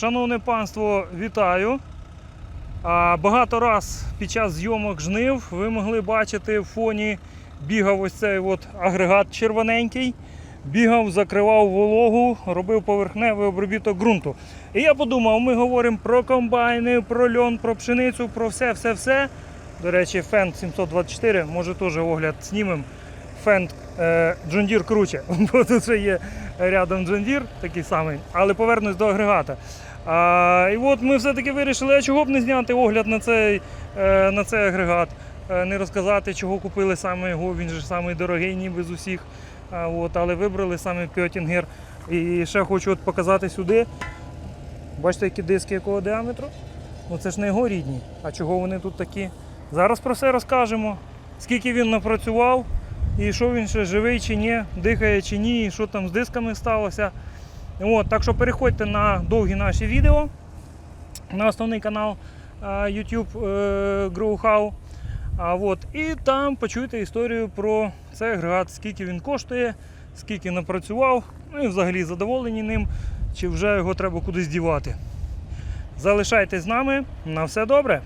Шановне панство, вітаю. Багато раз під час зйомок жнив ви могли бачити в фоні бігав ось цей от агрегат червоненький, бігав, закривав вологу, робив поверхневий обробіток ґрунту. І я подумав, ми говоримо про комбайни, про льон, про пшеницю, про все, все, все. До речі, фен 724, може теж огляд знімемо. Фен John Deere круче, бо тут ще є рядом John Deere такий самий, але повернусь до агрегата. А, і от ми все-таки вирішили, а чого б не зняти огляд на цей, е, на цей агрегат, е, не розказати, чого купили саме його, він же самий дорогий, ніби з усіх. А, от, але вибрали саме Пьотінгер. І ще хочу от показати сюди. Бачите, які диски якого діаметру? Ну це ж не його рідні. А чого вони тут такі? Зараз про все розкажемо. Скільки він напрацював, і що він ще живий чи ні, дихає чи ні, і що там з дисками сталося. От, так що переходьте на довгі наші відео на основний канал е, YouTube е, GrowHow. А от, і там почуєте історію про цей агрегат, скільки він коштує, скільки напрацював, ну і взагалі задоволені ним, чи вже його треба кудись дівати. Залишайтесь з нами. На все добре.